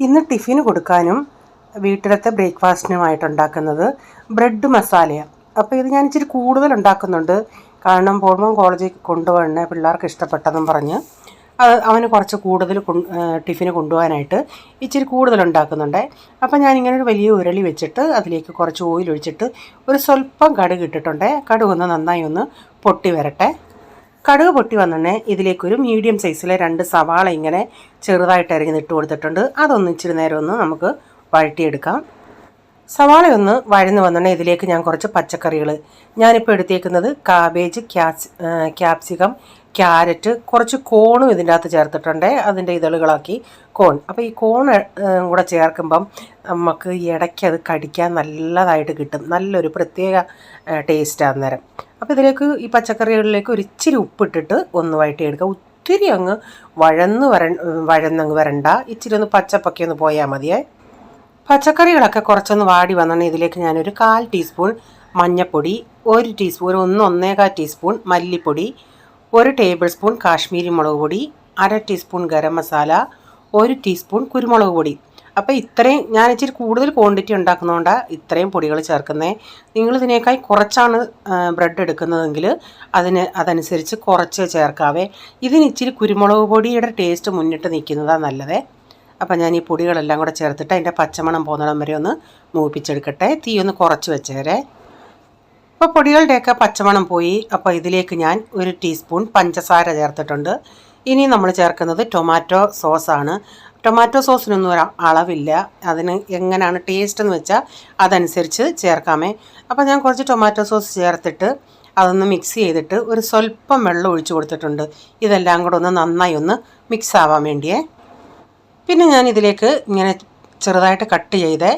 ഇന്ന് ടിഫിന് കൊടുക്കാനും വീട്ടിലത്തെ ബ്രേക്ക്ഫാസ്റ്റിനുമായിട്ട് ഉണ്ടാക്കുന്നത് ബ്രെഡ് മസാലയാണ് അപ്പോൾ ഇത് ഞാൻ ഇച്ചിരി കൂടുതൽ ഉണ്ടാക്കുന്നുണ്ട്. കാരണം പോർമോൻ കോളേജിൽ കൊണ്ടുപോകണേ പിള്ളേർക്ക് ഇഷ്ടപ്പെട്ടെന്നും പറഞ്ഞ് അവന് കുറച്ച് കൂടുതൽ ടിഫിന് കൊണ്ടുപോകാനായിട്ട് ഇച്ചിരി കൂടുതൽ ഉണ്ടാക്കുന്നുണ്ട്. ഞാൻ ഞാനിങ്ങനെ ഒരു വലിയ ഉരുളി വെച്ചിട്ട് അതിലേക്ക് കുറച്ച് ഓയിൽ ഒഴിച്ചിട്ട് ഒരു സ്വല്പം കടുക് ഇട്ടിട്ടുണ്ട്. കടുക് ഒന്ന് നന്നായി ഒന്ന് പൊട്ടി വരട്ടെ. കടുക് പൊട്ടി വന്നെ ഇതിലേക്കൊരു മീഡിയം സൈസിലെ രണ്ട് സവാള ഇങ്ങനെ ചെറുതായിട്ട് അരിഞ്ഞിട്ട് കൊടുത്തിട്ടുണ്ട്. അതൊന്ന് ഇച്ചിരി നേരം ഒന്ന് നമുക്ക് വഴറ്റിയെടുക്കാം. സവാള ഒന്ന് വഴന്ന് വന്നെ ഇതിലേക്ക് ഞാൻ കുറച്ച് പച്ചക്കറികൾ. ഞാനിപ്പോൾ എടുത്തേക്കുന്നത് കാബേജ് ക്യാസ് ക്യാപ്സിക്കം ക്യാരറ്റ് കുറച്ച് കോണും ഇതിന്റെ അകത്ത് ചേർത്തിട്ടുണ്ട്. അതിന്റെ ഇതളുകളാക്കി കോൺ അപ്പോൾ ഈ കോൺ കൂടെ ചേർക്കുമ്പം നമുക്ക് ഇടയ്ക്ക് അത് കടിക്കാൻ നല്ലതായിട്ട് കിട്ടും. നല്ലൊരു പ്രത്യേക ടേസ്റ്റ് അന്നേരം. അപ്പോൾ ഇതിലേക്ക് ഈ പച്ചക്കറികളിലേക്ക് ഒരു ഇച്ചിരി ഉപ്പിട്ടിട്ട് ഒന്ന് വഴറ്റിയെടുക്കുക. ഒത്തിരി അങ്ങ് വഴന്ന് വര വഴന്നങ്ങ് വരണ്ട. ഇച്ചിരി ഒന്ന് പച്ചപ്പൊക്കെ ഒന്ന് പോയാൽ മതിയേ. പച്ചക്കറികളൊക്കെ കുറച്ചൊന്ന് വാടി വന്നാണ് ഇതിലേക്ക് ഞാനൊരു കാൽ ടീസ്പൂൺ മഞ്ഞൾപ്പൊടി ഒരു ടീസ്പൂൺ ഒന്ന് ഒന്നേകാൽ ടീസ്പൂൺ മല്ലിപ്പൊടി ഒരു ടേബിൾ സ്പൂൺ കാശ്മീരി മുളക് പൊടി അര ടീസ്പൂൺ ഗരം മസാല ഒരു ടീസ്പൂൺ കുരുമുളക് പൊടി. അപ്പോൾ ഇത്രയും ഞാൻ ഇച്ചിരി കൂടുതൽ ക്വാണ്ടിറ്റി ഉണ്ടാക്കുന്നതുകൊണ്ട് ഇത്രയും പൊടികൾ ചേർക്കുന്നത് നിങ്ങൾ ഇതിനേക്കാൾ കുറച്ചാണ് ബ്രെഡ് എടുക്കുന്നതെങ്കിൽ അതിന് അതനുസരിച്ച് കുറച്ച് ചേർക്കാവേ. ഇതിന് ഇച്ചിരി കുരുമുളക് പൊടിയുടെ ടേസ്റ്റ് മുന്നിട്ട് നിൽക്കുന്നതാണ് നല്ലതേ. അപ്പം ഞാൻ ഈ പൊടികളെല്ലാം കൂടെ ചേർത്തിട്ട് അതിന്റെ പച്ചമണം പോകുന്നിടം വരെ ഒന്ന് മൂപ്പിച്ചെടുക്കട്ടെ. തീ ഒന്ന് കുറച്ച് വെച്ചേരെ. അപ്പോൾ പൊടികളുടെയൊക്കെ പച്ചമണം പോയി. അപ്പോൾ ഇതിലേക്ക് ഞാൻ ഒരു ടീസ്പൂൺ പഞ്ചസാര ചേർത്തിട്ടുണ്ട്. ഇനി നമ്മൾ ചേർക്കുന്നത് ടൊമാറ്റോ സോസാണ് ടൊമാറ്റോ സോസിനൊന്നും ഒരു അളവില്ല. അതിന് എങ്ങനെയാണ് ടേസ്റ്റ് എന്ന് വെച്ചാൽ അതനുസരിച്ച് ചേർക്കാമേ. അപ്പോൾ ഞാൻ കുറച്ച് ടൊമാറ്റോ സോസ് ചേർത്തിട്ട് അതൊന്ന് മിക്സ് ചെയ്തിട്ട് ഒരു സ്വല്പം വെള്ളം ഒഴിച്ചു കൊടുത്തിട്ടുണ്ട്. ഇതെല്ലാം കൂടെ ഒന്ന് നന്നായി ഒന്ന് മിക്സ് ആവാൻ വേണ്ടിയേ. പിന്നെ ഞാൻ ഇതിലേക്ക് ഇങ്ങനെ ചെറുതായിട്ട് കട്ട് ചെയ്ത്.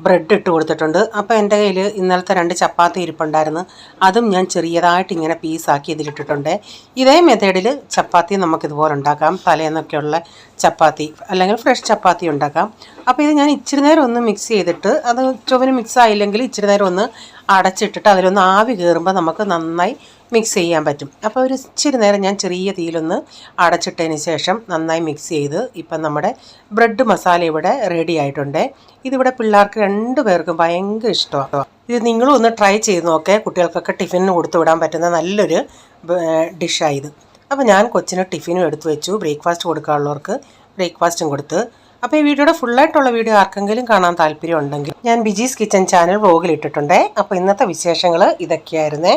ബ്രെഡ് ഇട്ട് കൊടുത്തിട്ടുണ്ട്. അപ്പോൾ എന്റെ കയ്യിൽ ഇന്നലത്തെ രണ്ട് ചപ്പാത്തി ഇരിപ്പുണ്ടായിരുന്നു. അതും ഞാൻ ചെറിയതായിട്ട് ഇങ്ങനെ പീസാക്കി ഇതിലിട്ടിട്ടുണ്ട്. ഇതേ മെത്തേഡിൽ ചപ്പാത്തി നമുക്കിതുപോലെ ഉണ്ടാക്കാം. തലേന്നൊക്കെയുള്ള ചപ്പാത്തി അല്ലെങ്കിൽ ഫ്രഷ് ചപ്പാത്തി ഉണ്ടാക്കാം. അപ്പോൾ ഇത് ഞാൻ ഇച്ചിരി നേരം ഒന്ന് മിക്സ് ചെയ്തിട്ട് അത് ചുവന് മിക്സ് ആയില്ലെങ്കിൽ ഇച്ചിരി നേരം ഒന്ന് അടച്ചിട്ടിട്ട് അതിലൊന്ന് ആവി കയറുമ്പോൾ നമുക്ക് നന്നായി മിക്സ് ചെയ്യാൻ പറ്റും. അപ്പോൾ ഒരു ഇച്ചിരി നേരം ഞാൻ ചെറിയ തീയിലൊന്ന് അടച്ചിട്ടതിന് ശേഷം നന്നായി മിക്സ് ചെയ്ത് ഇപ്പം നമ്മുടെ ബ്രെഡ് മസാല ഇവിടെ റെഡി ആയിട്ടുണ്ട്. ഇതിവിടെ പിള്ളേർക്ക് രണ്ട് പേർക്കും ഭയങ്കര ഇഷ്ടമാണ്. ഇത് നിങ്ങളും ഒന്ന് ട്രൈ ചെയ്ത് നോക്കേ. കുട്ടികൾക്കൊക്കെ ടിഫിനിന് കൊടുത്തു വിടാൻ പറ്റുന്ന നല്ലൊരു ഡിഷായത് അപ്പോൾ ഞാൻ കൊച്ചിന് ടിഫിനും എടുത്തു വെച്ചു. ബ്രേക്ക്ഫാസ്റ്റ് കൊടുക്കാനുള്ളവർക്ക് ബ്രേക്ക്ഫാസ്റ്റും കൊടുത്ത് അപ്പോൾ ഈ വീഡിയോയുടെ ഫുള്ളായിട്ടുള്ള വീഡിയോ ആർക്കെങ്കിലും കാണാൻ താല്പര്യം ഉണ്ടെങ്കിൽ ഞാൻ ബിജീസ് കിച്ചൻ ചാനൽ വ്ലോഗിൽ ഇട്ടിട്ടുണ്ട്. അപ്പോൾ ഇന്നത്തെ വിശേഷങ്ങൾ ഇതൊക്കെയായിരുന്നേ.